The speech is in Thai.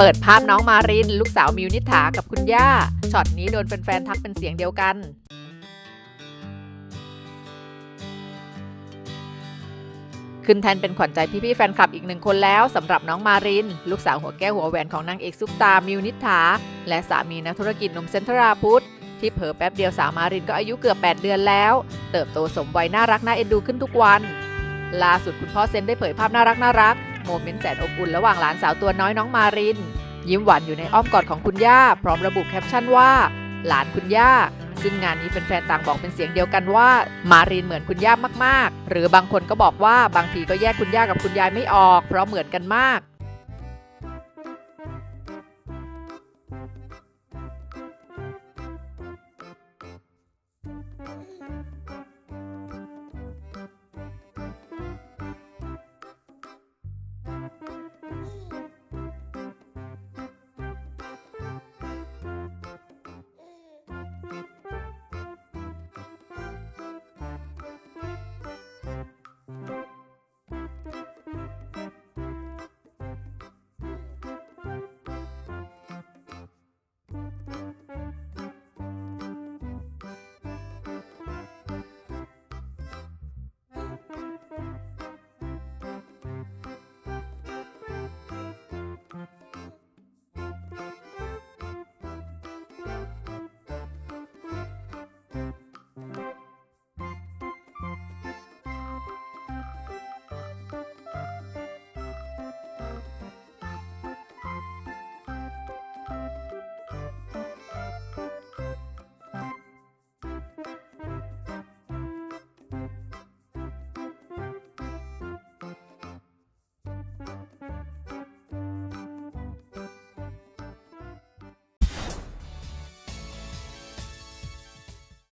เปิดภาพน้องมาริน ลูกสาวมิวนิษฐากับคุณย่าช็อตนี้โดนแฟนๆทักเป็นเสียงเดียวกันขึ้นแทนเป็นขวัญใจพี่ๆแฟนคลับอีกหนึ่งคนแล้วสำหรับน้องมาริน ลูกสาวหัวแก้วหัวแหวนของนางเอกซุปตา มิวนิษฐาและสามีนักธุรกิจหนุ่มเซนทราพุทธที่เผลอแป๊บเดียวสาวมารินก็อายุเกือบ 8 เดือนแล้ว เติบโตสมวัยน่ารักน่าเอ็นดูขึ้นทุกวัน ล่าสุดคุณพ่อเซนได้เผยภาพน่ารักน่ารัก โมเมนต์แสนอบอุ่นระหว่างหลานสาวตัวน้อยน้องมาริน ยิ้มหวานอยู่ในอ้อมกอดของคุณย่า พร้อมระบุแคปชั่นว่า หลานคุณย่า ซึ่งงานนี้แฟนๆต่างบอกเป็นเสียงเดียวกันว่า มารินเหมือนคุณย่ามากๆ หรือบางคนก็บอกว่าบางทีก็แยกคุณย่ากับคุณยายไม่ออก เพราะเหมือนกันมาก